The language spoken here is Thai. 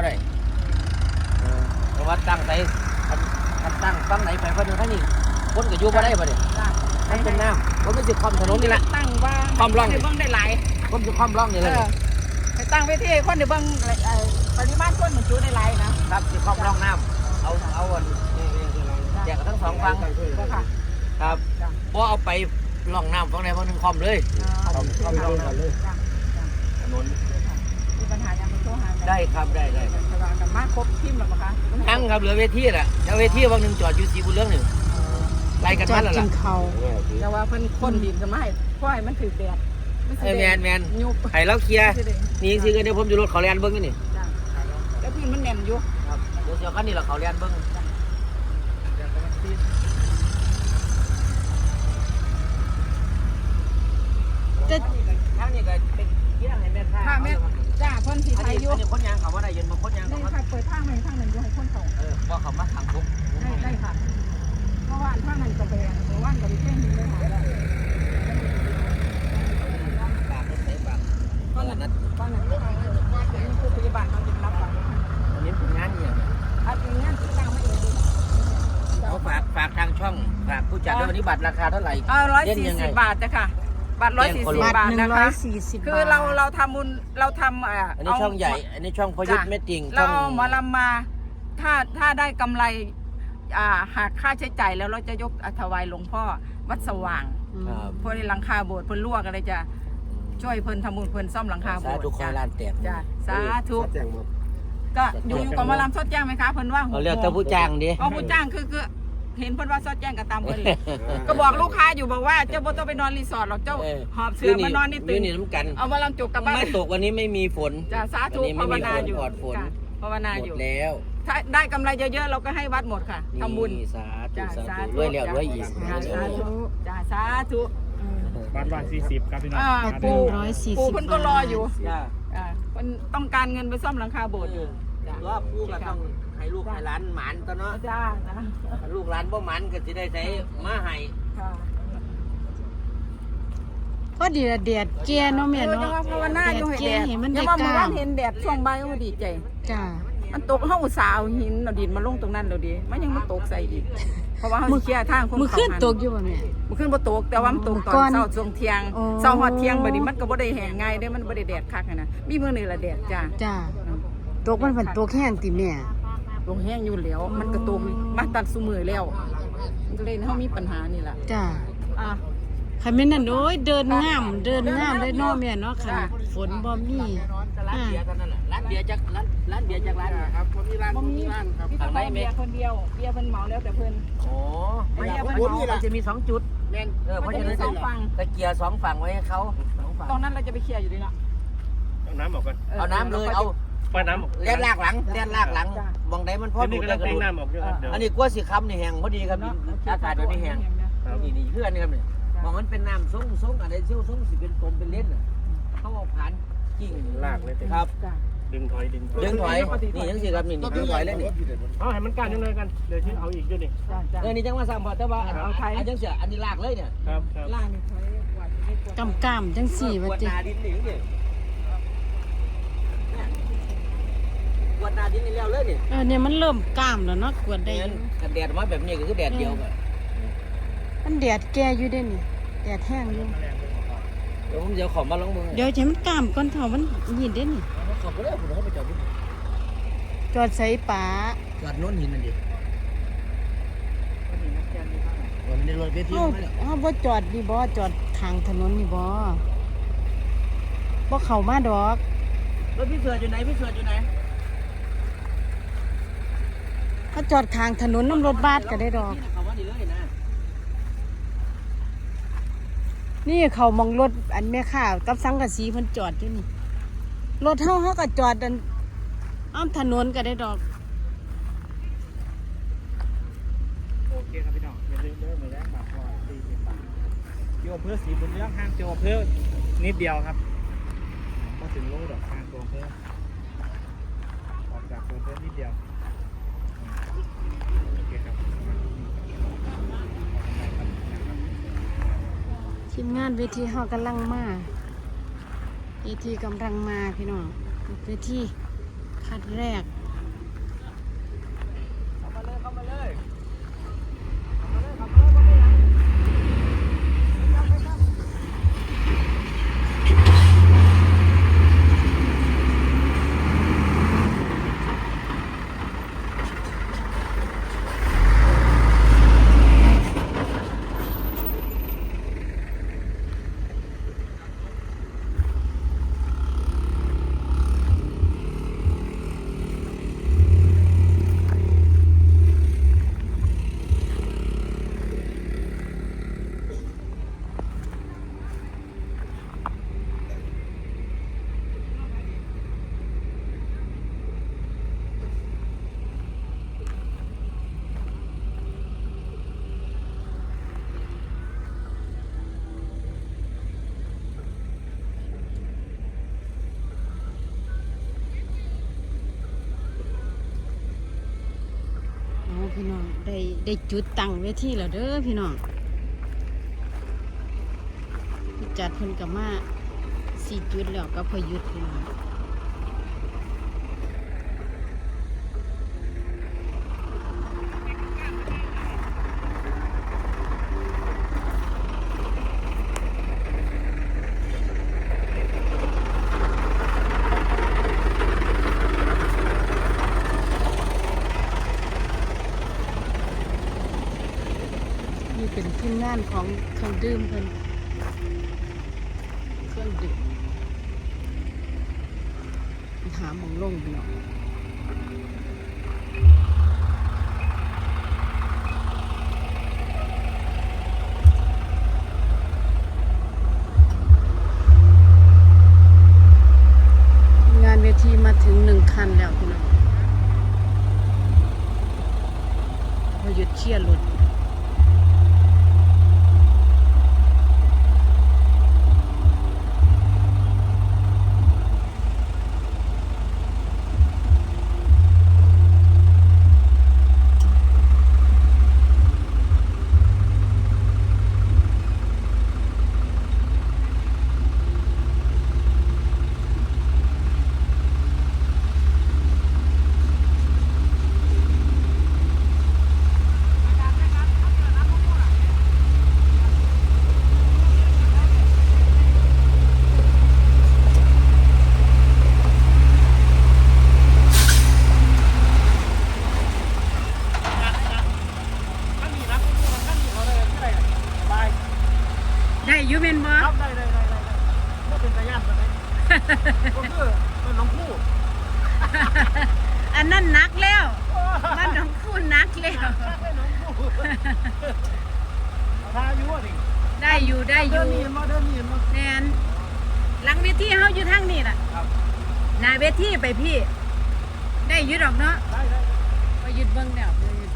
บ่ได้เออเพราะว่าตั้งใจคันคันตั้งตั้งไหนไปเพิ่นอยู่ทางนี้คนก็อยู่บ่ได้บ่ได้จ้ะมันเป็นน้ำมันก็สิความถนนนี่แหละตั้งว่าความร่องคนได้เบิ่งได้หลายคนสิความร่องนี่เอเลยอให้ตั้งไว้ที่คนได้เบิ่งเอ่อปริมาณคนมันจุได้หลายนะครับสิความร่องน้ำเอาเอาอันแจกกันทั้งสองฝั่งบ่ค่ะ ครับจ้ะ บ่เอาไปร่องน้ำฝั่งใดฝั่งหนึงคอมเลย เอาเอาเอาเอาเลย จ้ะจ้ะ ถนน มีปัญหายังไปโทรหากัน ได้ ครับได้ได้แต่ว่ากันมาครบทีมแล้วบ่คะทั้งครับเหลือเวทีน่ะแล้วเวทีบางหนึงจอดอยู่สีบุญเรื่องหนึ่งไล่กันจอมาดแล้วกิล่ะนเขาวแต่ว่าเพิ่นคนดินก็ไม่เพราะให้มันถือแดดมันสิเออแมนแมนยุบให้เราเคลียร์สิได้นี่สิเดี๋ยวผมอยู่รถเขาแลนเบิ้งนี่จ้ะแล้วพื้นมันแน่นอยู่ครับเดี๋ยวเดี๋ยวคันนี้เราเขาแลนเบิ้งจะทางนี้ก็เป็นเรื่องให้แม่ค้าถ้าแม่จ้าเพิ่นสิอันไทยนี้ อยู่อันนี้คนยางเขาว่าได้ยินบางคนยางได้เขาว่าค่ะเปิดทางให้ทางนั้นอยู่ให้คนเข้าเออว่าเขามาทางทุกได้ได้ค่ะ เพราะว่าทางนั้นก็ไปเพราะว่าก็ไปเต้นอยู่เลยค่ะแล้วปากใส่ปากตอนนั้นตอนนั้นนี่คือพยาบาลเขาจะรับฟังอันนี้เป็นงานเนี่ยอันนี้งานที่ตั้งมาเองเขาฝากฝากทางช่องฝากผู้จัดด้วยวันนี้บัตรราคาเท่าไหร่เออร้อยเล่นสี่ยังไงสิบบาทจ้ะค่ะ บาทร้อยสี่สิบบัตรบาทหนึ่นะงร้อคะ ยสี่สิบคือเราเราทำบุญเราทำอ่าอันนี้ช่องใหญ่ อันนี้ช่องพยุทธ์เม็ดติ่งเราช่องเอาหมอลำมา ถ้าถ้าได้กำไรอ่าหากค่าใช้จ่ายแล้วเราจะยกอถวายหลวงพ่อวัดสว่างครับเพื่อในหลังคาโบสถ์เพิ่นลวกอะไรจะช่วยเพิ่นทำบุญเพิ่นซ่อมหลังคาโบสาสถ์ธุคอยล้านแตกจ้ะสาธุก็อยู่อยู่กับหมอลำสดแจ้งไหมคะเพิ่นว่าหเอากเรียกโมเจ้างผู้จ้างดิเอาผู้จ้างคือคือ เห็นเพิ่นว่าสดแจ้งก็ตามเพิ่นเลยก็บอกลูกค้าอยู่บอกว่าเจ้าบ่ต้องไปนอนรีสอร์ทหรอกเจ้าเออ หอบเสือมานอนนี่ตื่ยืนนี่น้ำกัน เอามาลำจุกกลับบ้านไม่ตกวันนี้ไม่มีฝน จ้ะสาธุวันนี้ภาไม่วมีนาฝนอยู่ปลอดฝน จ้ะภาวนาหมอดยู่แล้วถ้าได้กำไรเยอะๆเราก็ให้วัดหมดค่ะทำบุญ นี่สาธุจ้ะสาสาธุธุรวยแล้วรวยอีกจ้ะสาธุจ้ะสาธุบ้านร้อยสี่สิบครับพี่น้องอ่าบัตรหปู่นึ่งร้อยสี่ปู่สิบเพิ่นก็รออยู่จ้าอ่าเพิ่นต้องการเงินไปซ่อมหลังคาโบสถ์อยู่จ้ะรอบผู้ก็ต้อง ให้ลูกให้หลานหมานตัวเนาะจ้าจ้าลูกหลานบ่หมานก็สิได้ใช้มาให้ค่ะพอดีละแดดแก่เนาะแม่เออจังเนาะว่าภาวนาอยู่ให้แก่แดดเห็นมันยัได้งว่าเมื่อานกล้าวมเห็นแดดช่วงบ่ายก็ดีใจจ้ามันตกเฮาอุตส่าห์เอาหินเอาดินมาลงตรงนั้นแล้วดิมันยังมาตกใส่อีกเพราะว่าเฮาสิเคลียร์ทางคนมือเขาขึ้นหัตกอยู่ป่ะแม่มื้อขึ้นบ่ตกแต่ว่ามันตกตอก่อนนเช้าช่วงเที่ยงอ๋อเช้าฮอดเที่ยงบัดนี้มันก็บ่ได้แห้งง่ายเด้มันบ่ได้แดดคักอะนะมีมื้อนึงละแดดจ้าจ้าตกมันเป็นตกแห้งติแม่ ลงแห้งอยู่แล้ว มันก็ตกมาตัดซุมือแล้ว มันก็เลยเฮามีปัญหานี่ล่ะจ้าอะใครแม่นนั่นโอ้ยเดินงาม เดินงามเลยเนาะแม่เนาะค่ะฝนบ่มี ร้านเบียร์เท่านั้นแหละร้านเบียร์จักร้านร้านเบียร์จักร้านครับผมมีร้านบ่มีพี่ตะทางไหนเบีแม่ยร์คนเดียว เบียร์เพิ่นเหมาแล้วแต่เพิ่น โอ้ไม่อยากผมนี่เราจะมีสองจุด แม่นเออเพมัราะนจะฉะมีนั้นสองฝั่ง ตะเกียร์สองฝั่งไว้ให้เขาสองฝั่งตรงนั้นเราจะไปเคลียร์อยู่ดีเนาะเอาน้ำออกก่อนเอาน้ำเลยเอา ปล่อยน้ำออกเลียนลากหลังเลียนลากหลังบองใดมันพอเดี๋ยวดูนี้ดกำได้ลังก็ดูดเต้งน้ำออกอยู่ครับเดี๋ยวอันนี้กลัวสิคำนี่แห้งพอดีครับเนาะอากาศเดี๋ยวนี้แห้งครับนี่นี่เพื่อนนี่ครับเนี่ยมองมันเป็นน้ำส้งส้งอะไรเชี่ยวส้งสิเป็นกลมเป็นเล่นน่ะเขาเอาผ่านกิ่งลากเลยเต็มครับจ้ะดึงถอยดึงถอยดึงถอยนี่ยังสิครับนี่นี่ดึงถอยเลยนี่เอาให้มันกันยังไงกันเดี๋ยวที่เอาอีกด้วยนี่จ้ะจ้ะเออนี่จังว่าสามพอแต่ว่าอันเอาไทยอันจังเสียอันนี้ลากเลยเนี่ยครับครับล่างนี่ถอยกว่าจะได้กว่ากำกามจังสี่กว่าวดตินา ดินนี่นี่กวดนาดินนี่แล้วเลยนี่เออเนี่ยมันเริ่มกล้ามแล้วเนาะกวดได้ได้อยู่กันแดดมาแบบนี้ก็คือแดดเดียวกันมันแดดแก่อยู่เด้นี่แดดแห้งอยู่เดี๋ยวผมจะขอมาลองมือเดี๋ยวจะมันกล้ามก่อนเถอะมันยินเด้นี่ขอบไปแล้วผมเขาไปจอดที่จอดใส่ป่าจอดโน้นหินนั่นดิวันนี้รถเวทีเฮามาแล้วเฮาบ่จอดนี่บ่จอดทางถนนนี่บ่บ่เข้ามาดอกรถพี่เสืออยู่ไหนพี่เสืออยู่ไหน ถ้าจอดทางถนนน้ำรถบัสก็ได้ดอกเขาว่าดีเลยนะนี่เขามองรถอันแม่ข้าวกับสังกะสีเพิ่นจอดอยู่นี่ รถเฮาเฮาก็จอดอันอ้อมถนนก็ได้ดอก โอเคครับพี่น้องอย่าลืมเด้อมือแรกบาทพอสี่สิบบาทอยู่อำเภอสีบุญเรื่องห้างเจียวอำเภอนิดเดียวครับมาถึงโลดอกห้างตัวอำเภอออกจากตัวอำเภอนิดเดียว งานเวทีเฮากำลังมาเวทีกำลังมาพี่น้องเวทีคัดแรก ได้ได้จุดตั้งเวทีแล้วเด้อพี่น้องจัดเพิ่นกับมาสี่จุดแล้วก็พอยุดพี่น้องานของเครื่องดื่มเพิ่นเครื่องดื่มหาหมองลงพี่น้วงทีมาถึงหนึ่งคันแล้วพี่น้องพอหยุดเชียดรถ ที่ไปพี่ ได้ยึดหรอกเนาะได้ปยึดเบิ้งแนวย